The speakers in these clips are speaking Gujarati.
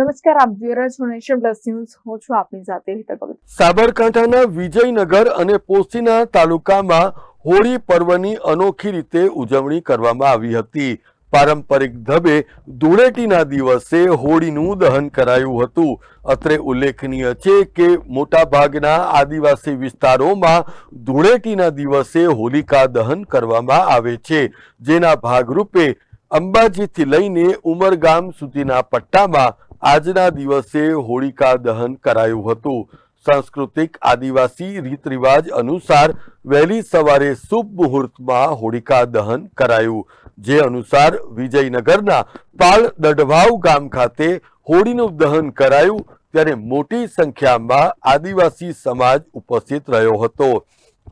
નમસ્કાર, આપ જોઈ છો નેશન પ્લસ ન્યૂઝ. હું છું આપની સાથે હેતલ ભગત. સાબરકાંઠાના વિજયનગર અને પોસીના તાલુકામાં હોળી પર્વની અનોખી રીતે ઉજવણી કરવામાં આવી હતી. પારંપરિક ધબે ધૂળેટીના દિવસે હોળીનું દહન કરાયું હતું. અત્રે ઉલ્લેખનીય છે કે મોટાભાગના આદિવાસી વિસ્તારોમાં ધૂળેટીના દિવસે હોલિકા દહન કરવામાં આવે છે. જેના ભાગરૂપે અંબાજીથી લઈને ઉમરગામ સુધીના પટ્ટામાં આજના દિવસે હોળિકા દહન કરાયું હતું. સાંસ્કૃતિક આદિવાસી રીત રિવાજ અનુસાર વહેલી સવારે શુભ મુહૂર્તમાં હોળિકા દહન કરાયું. જે અનુસાર વિજયનગરના પાળ દઢવાવ ગામ ખાતે હોળીનું દહન કરાયું ત્યારે મોટી સંખ્યામાં આદિવાસી સમાજ ઉપસ્થિત રહ્યો હતો.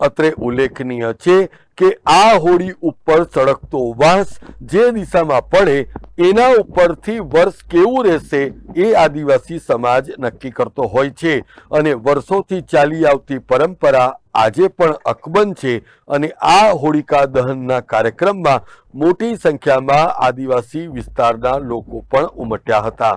અત્રે ઉલ્લેખનીય છે કે આ હોળી ઉપર સળગતો વાંસ જે દિશામાં પડે એના ઉપરથી વર્ષ કેવું રહેશે એ આદિવાસી સમાજ નક્કી કરતો હોય છે અને વર્ષોથી ચાલી આવતી પરંપરા આજે પણ અકબંધ છે અને આ હોળિકા દહનના કાર્યક્રમમાં મોટી સંખ્યામાં આદિવાસી વિસ્તારના લોકો પણ ઉમટ્યા હતા.